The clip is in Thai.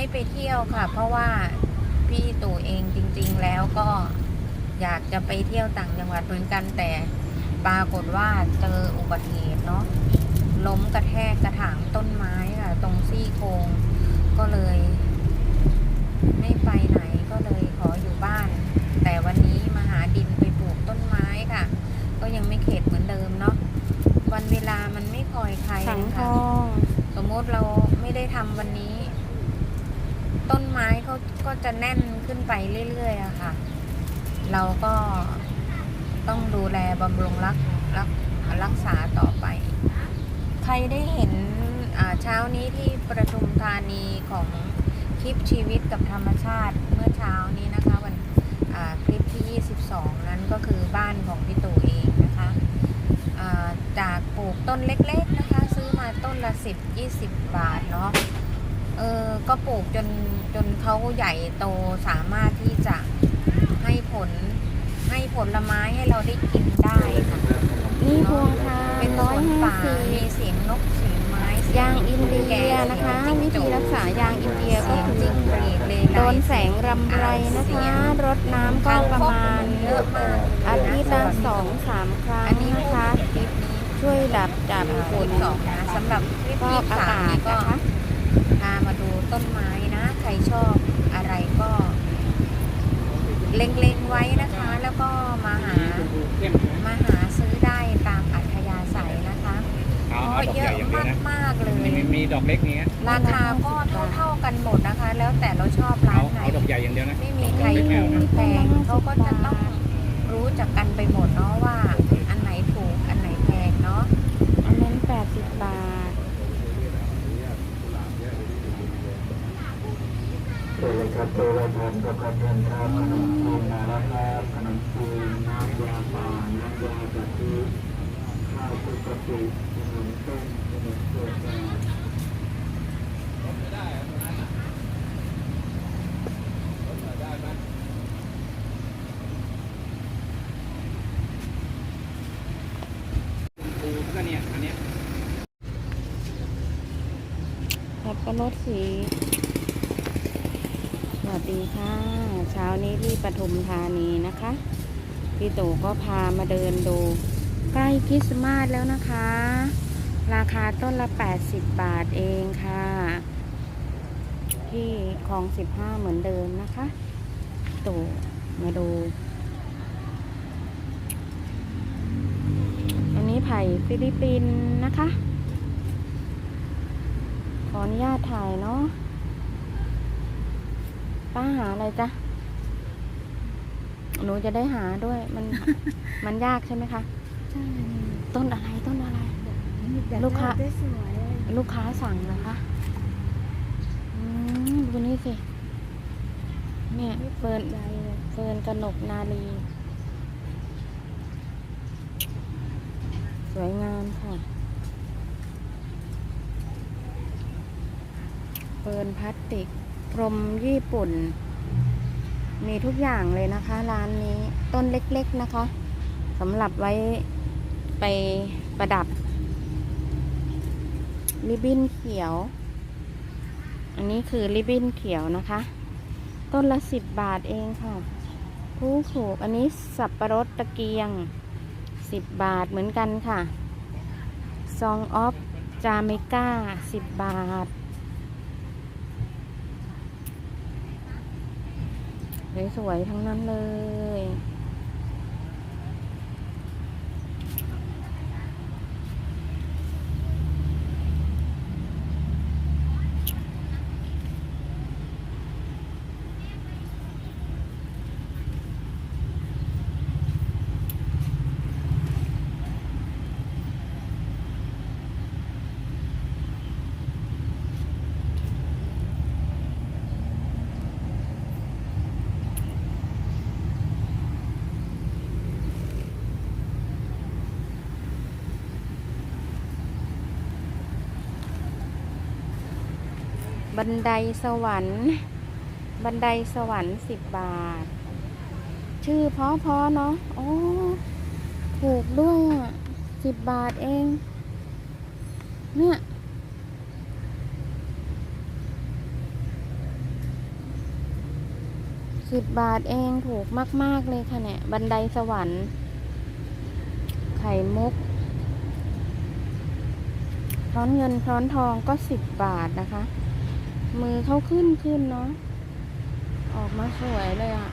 ไม่ไปเที่ยวค่ะ เพราะว่าพี่ตู่เองจริง ๆ แล้วก็อยากจะไปเที่ยวต่างจังหวัดเหมือนกันแต่ปรากฏว่าเจออุบัติเหตุเนาะล้มกระแทกกระถางต้นไม้ค่ะตรงซี่โครงก็เลย ไม่ไปไหนก็เลยขออยู่บ้าน แต่วันนี้มาหาดินไปปลูกต้นไม้ค่ะ ก็ยังไม่เข็ดเหมือนเดิมเนาะวันเวลามันไม่คอยใครสังทค่ะองสมมติเราไม่ได้ทำวันนี้ต้นไม้เขาก็ จะแน่นขึ้นไปเรื่อยๆอะค่ะ เราก็ต้องดูแลบำรุงรักรักรักษาต่อไป ใครได้เห็นเช้านี้ที่ประทุมธานีของคลิปชีวิตกับธรรมชาติเมื่อเช้านี้นะคะวันคลิปที่ 22 นั้นก็คือบ้านของพี่ตู่เองนะคะจากปลูกต้นเล็กๆนะคะ ซื้อมาต้นละ 10 20 บาทเนาะเออก็ปลูกจน เขาใหญ่โตสามารถที่จะให้ผลให้ผลไม้ให้เราได้กินได้ค่ะนี่พวงค่ะเป็นสร้อวยนห้าป่าสิบมีเสียงนกเสียงไม้เสียางอินเดีแก่ยนะคะเสียงวิจิ้ธีงจรักษายางอินเดียก็เสียงคือจิ้งหรีดเลไลโดนแสงรำไรนะคะรดน้ำก็ประมาณเยอะมากอาทิตย์ละสองสามครั้งอันนี้นะคะคลิปนี้ช่วยดับจับคฝุ่ลินปสองนะสำหรับคลิปฟอที่กอาสามกาศนี่ก็นะคะพามาดูต้นไม้นะใค รชอบอะไรก็เล็งๆไว้นะคะ แล้วก็มาหามาหาซื้อได้ตามอัธยาศัยนะคะเอาเพเอาราะดอกเยใหญ่อะอย่างเดียวนะมากๆเลย มีมีมีดอกเล็กนี้ฮะราคาก็เท่าๆกันหมดนะคะ แล้วแต่เราชอบร้าเอานไหน เอาดอกใหญ่อย่างเดียวนะไม่มีใครถูกหรือแพงเขาก็จะต้องรู้จักกันไปหมดเนาะว่า อันไหนถูกอันไหนแพงเนาะอันนั้นแปดสิบบาท เจริญครับเจริญธรรมกับครับเพื่อนครับขนมจีนมาแล้วครับขนมจีนน้ำยาป่าน้ำยากะทิข้าวคุกกะปิขนมต้มขนมโซดาปูนี่อันนี้ยสับปะรดสี วัสดีค่ะ เช้านี้ที่ปทุมธานีนะคะ พี่ตู่ก็พามาเดินดู ใกล้คริสต์มาสแล้วนะคะ ราคาต้นละ 80 บาทเองค่ะ ที่คลอง 15 เหมือนเดิมนะคะ ตู่มาดู อันนี้ไผ่ฟิลิปปินส์นะคะ ขออนุญาตถ่ายเนาะ ป้าหาอะไรจ๊ะ หนูจะได้หาด้วย มัน มันยากใช่ไหมคะ ใช่ต้นอะไรต้นอะไรเดี๋ยวลูกค้า ได้สวยลูกค้าสั่งนะคะ อืมดูนี่สิ เนี่ยเฟิร์นใจเลยเฟิร์นกนกนาลี สวยงามค่ะ เฟิร์นพลาสติก พรมญี่ปุ่น มีทุกอย่างเลยนะคะ ร้านนี้ต้นเล็กๆนะคะสำหรับไว้ไปประดับริบบิ้นเขียว อันนี้คือริบบิ้นเขียวนะคะ ต้นละสิบบาทเองค่ะผู้ถูกอันนี้สับประรดตะเกียงสิบบาทเหมือนกันค่ะซองออฟจาเมกาสิบบาท สวยๆทั้งนั้นเลย บันไดสวรรค์ บันไดสวรรค์สิบบาท ชื่อเพราะเนาะโอ้ถูกด้วยอะสิบบาทเอง เนี่ยสิบบาทเองถูกมาก ๆ เลยค่ะเนี่ย บันไดสวรรค์ ไข่มุกพร้อนเงินพร้อนทองก็สิบบาทนะคะ มือเขาขึ้นขึ้นเนาะ ออกมาสวยเลยอะ่ะ